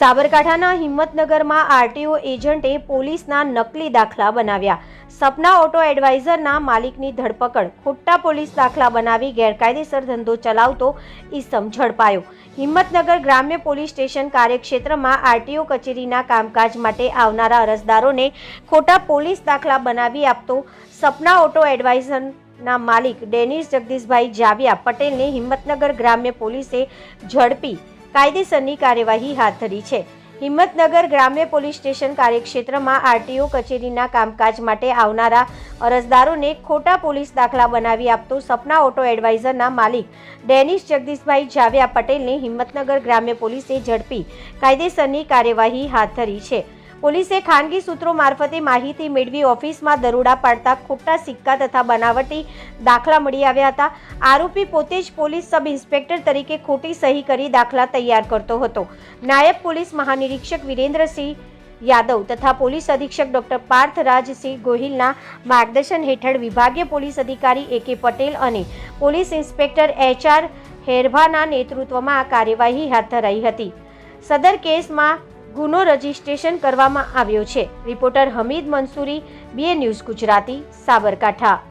સાબરકાંઠાના હિંમતનગરમાં આરટીઓ એજન્ટે પોલીસના નકલી દાખલા બનાવ્યા. સપના ઓટો એડવાઇઝરના માલિકની ધરપકડ. ખોટા પોલીસ દાખલા બનાવી ગેરકાયદેસર ધંધો ચલાવતો ઈસમ ઝડપાયો. હિંમતનગર ગ્રામ્ય પોલીસ સ્ટેશન કાર્યક્ષેત્રમાં આરટીઓ કચેરીના કામકાજ માટે આવનારા અરજદારોને ખોટા પોલીસ દાખલા બનાવી આપતો સપના ઓટો એડવાઇઝરના માલિક ડેનિસ જગદીશભાઈ જાવિયા પટેલને હિંમતનગર ગ્રામ્ય પોલીસે ઝડપી કાયદેસરની કાર્યવાહી હાથ ધરી છે. હિંમતનગર ગ્રામ્ય પોલીસ સ્ટેશન કાર્યક્ષેત્રમાં આરટીઓ કચેરીના કામકાજ માટે આવનારા અરજદારોને ખોટા પોલીસ દાખલા બનાવી આપતો સપના ઓટો એડવાઇઝરના માલિક ડેનિશ જગદીશભાઈ જાવ્યા પટેલને હિંમતનગર ગ્રામ્ય પોલીસે ઝડપી કાયદેસરની કાર્યવાહી હાથ ધરી છે. પોલીસે ખાનગી સૂત્રો મારફતે માહિતી મેળવી ઓફિસમાં દરોડા પાડતા ખોટા સિક્કા તથા બનાવટી દાખલા મળી આવ્યા હતા. આરોપી પોતે જ પોલીસ સબ ઇન્સ્પેક્ટર તરીકે ખોટી સહી કરી દાખલા તૈયાર કરતો હતો. નાયબ પોલીસ મહાનિરીક્ષક વિરેન્દ્રસિંહ યાદવ તથા પોલીસ અધિક્ષક ડોક્ટર પાર્થરાજસિંહ ગોહિલના માર્ગદર્શન હેઠળ વિભાગીય પોલીસ અધિકારી એ પટેલ અને પોલીસ ઇન્સ્પેક્ટર એચ આર હેરભાના નેતૃત્વમાં આ કાર્યવાહી હાથ ધરાઈ હતી. સદર કેસમાં ગુનો રજીસ્ટ્રેશન કરવામાં આવ્યો છે. Reporter Hamid Mansuri BA news Gujarati Sabarkantha.